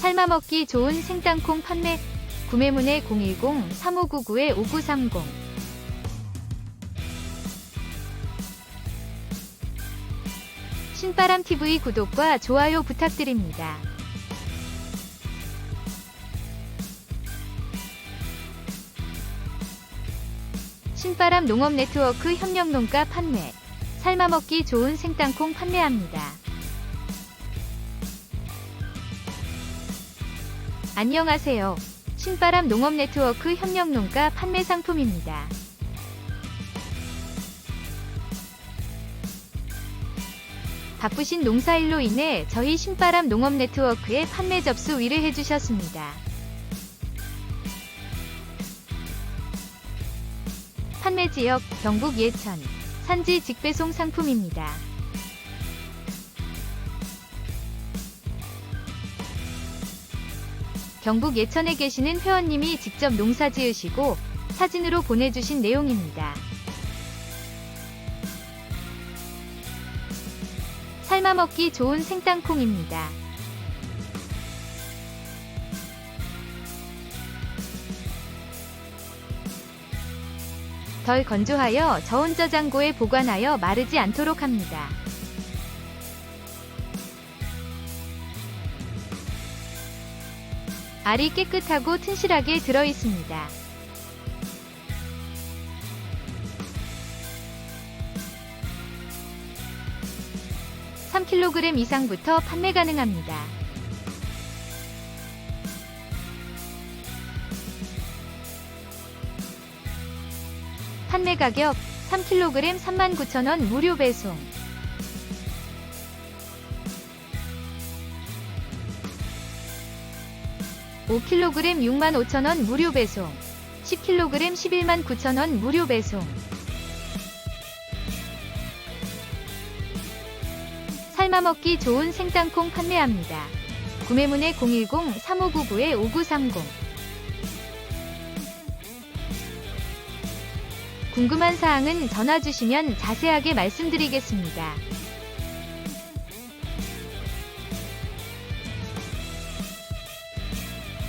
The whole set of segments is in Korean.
삶아먹기 좋은 생땅콩 판매 구매문의 010-3599-5930 신바람TV 구독과 좋아요 부탁드립니다. 신바람 농업 네트워크 협력 농가 판매 삶아먹기 좋은 생땅콩 판매합니다. 안녕하세요. 신바람 농업 네트워크 협력 농가 판매 상품입니다. 바쁘신 농사일로 인해 저희 신바람 농업 네트워크에 판매 접수 위를 해주셨습니다. 판매 지역 경북 예천 산지 직배송 상품입니다. 경북 예천에 계시는 회원님이 직접 농사 지으시고 사진으로 보내주신 내용입니다. 삶아 먹기 좋은 생땅콩입니다. 덜 건조하여 저온 저장고에 보관하여 마르지 않도록 합니다. 알이 깨끗하고 튼실하게 들어 있습니다. (3kg) 이상부터 판매 가능합니다. 판매 가격 3kg 39,000원 무료 배송. (5kg) 65,000원 무료 배송. 10kg 11만 9천원 무료 배송. 삶아먹기 좋은 생땅콩 판매합니다. 구매문의 010-3599-5930 궁금한 사항은 전화 주시면 자세하게 말씀드리겠습니다.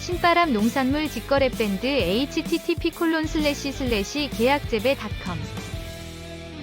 신바람 농산물 직거래 밴드 http:// 계약재배닷컴